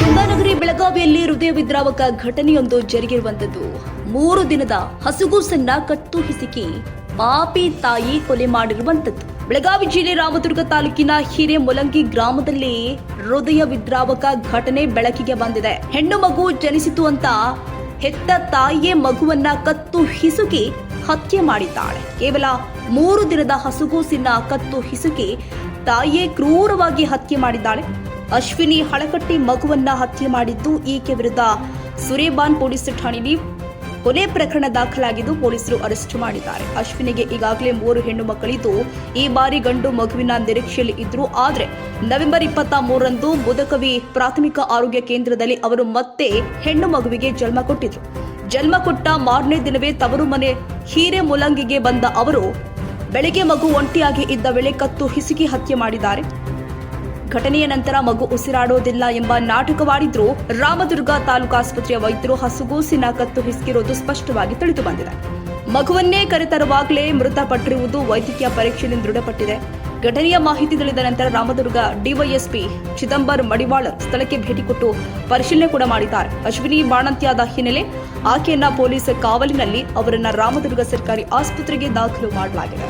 ಕುಂದಾನಗರಿ ಬೆಳಗಾವಿಯಲ್ಲಿ ಹೃದಯ ವಿದ್ರಾವಕ ಘಟನೆಯೊಂದು ಜರುಗಿರುವಂತದ್ದು ಮೂರು ದಿನದ ಹಸುಗೂಸನ್ನ ಕತ್ತು ಹಿಸುಕಿ ಪಾಪಿ ತಾಯಿ ಕೊಲೆ ಮಾಡಿರುವಂತದ್ದು ಬೆಳಗಾವಿ ಜಿಲ್ಲೆ ರಾಮದುರ್ಗ ತಾಲೂಕಿನ ಹಿರೇಮುಲಂಗಿ ಗ್ರಾಮದಲ್ಲಿ ಹೃದಯ ವಿದ್ರಾವಕ ಘಟನೆ ಬೆಳಕಿಗೆ ಬಂದಿದೆ. ಹೆಣ್ಣು ಮಗು ಜನಿಸಿತು ಅಂತ ಹೆತ್ತ ತಾಯಿಯೇ ಮಗುವನ್ನ ಕತ್ತು ಹಿಸುಕಿ ಹತ್ಯೆ ಮಾಡಿದ್ದಾಳೆ. ಕೇವಲ ಮೂರು ದಿನದ ಹಸುಗೂಸಿನ ಕತ್ತು ಹಿಸುಕಿ ತಾಯಿಯೇ ಕ್ರೂರವಾಗಿ ಹತ್ಯೆ ಮಾಡಿದ್ದಾಳೆ. ಅಶ್ವಿನಿ ಹಳಕಟ್ಟಿ ಮಗುವನ್ನ ಹತ್ಯೆ ಮಾಡಿದ್ದು ಈಕೆ ವಿರುದ್ಧ ಸುರೇಬಾನ್ ಪೊಲೀಸ್ ಠಾಣೆಯಲ್ಲಿ ಕೊಲೆ ಪ್ರಕರಣ ದಾಖಲಾಗಿದ್ದು ಪೊಲೀಸರು ಅರೆಸ್ಟ್ ಮಾಡಿದ್ದಾರೆ. ಅಶ್ವಿನಿಗೆ ಈಗಾಗಲೇ ಮೂರು ಹೆಣ್ಣು ಮಕ್ಕಳಿದ್ದು, ಈ ಬಾರಿ ಗಂಡು ಮಗುವಿನ ನಿರೀಕ್ಷೆಯಲ್ಲಿ ಇದ್ರು. ಆದರೆ ನವೆಂಬರ್ ಇಪ್ಪತ್ತ ಮೂರರಂದು ಮುದಕವಿ ಪ್ರಾಥಮಿಕ ಆರೋಗ್ಯ ಕೇಂದ್ರದಲ್ಲಿ ಅವರು ಮತ್ತೆ ಹೆಣ್ಣು ಮಗುವಿಗೆ ಜನ್ಮ ಕೊಟ್ಟಿದ್ರು. ಜನ್ಮ ಕೊಟ್ಟ ಮಾರನೇ ದಿನವೇ ತವರು ಮನೆ ಹೀರೆ ಮುಲಂಗಿಗೆ ಬಂದ ಅವರು, ಬೆಳಗ್ಗೆ ಮಗು ಒಂಟಿಯಾಗಿ ಇದ್ದ ವೇಳೆ ಕತ್ತು ಹಿಸುಕಿ ಹತ್ಯೆ ಮಾಡಿದ್ದಾರೆ. ಘಟನೆಯ ನಂತರ ಮಗು ಉಸಿರಾಡೋದಿಲ್ಲ ಎಂಬ ನಾಟಕವಾಡಿದ್ರು ರಾಮದುರ್ಗ ತಾಲೂಕು ಆಸ್ಪತ್ರೆಯ ವೈದ್ಯರು ಹಸುಗೂಸಿನ ಕತ್ತು ಹಿಸುಕಿರೋದು ಸ್ಪಷ್ಟವಾಗಿ ತಿಳಿದು ಬಂದಿದೆ. ಮಗುವನ್ನೇ ಕರೆತರುವಾಗಲೇ ಮೃತಪಟ್ಟಿರುವುದು ವೈದ್ಯಕೀಯ ಪರೀಕ್ಷೆಯಲ್ಲಿ ದೃಢಪಟ್ಟಿದೆ. ಘಟನೆಯ ಮಾಹಿತಿ ತಿಳಿದ ನಂತರ ರಾಮದುರ್ಗ ಡಿವೈಎಸ್ಪಿ ಚಿದಂಬರ್ ಮಡಿವಾಳ ಸ್ಥಳಕ್ಕೆ ಭೇಟಿ ಕೊಟ್ಟು ಪರಿಶೀಲನೆ ಕೂಡ ಮಾಡಿದ್ದಾರೆ. ಅಶ್ವಿನಿ ಬಾಣಂತ್ಯಾದ ಹಿನ್ನೆಲೆ ಆಕೆಯನ್ನ ಪೊಲೀಸ್ ಕಾವಲಿನಲ್ಲಿ ಅವರನ್ನ ರಾಮದುರ್ಗ ಸರ್ಕಾರಿ ಆಸ್ಪತ್ರೆಗೆ ದಾಖಲು ಮಾಡಲಾಗಿದೆ.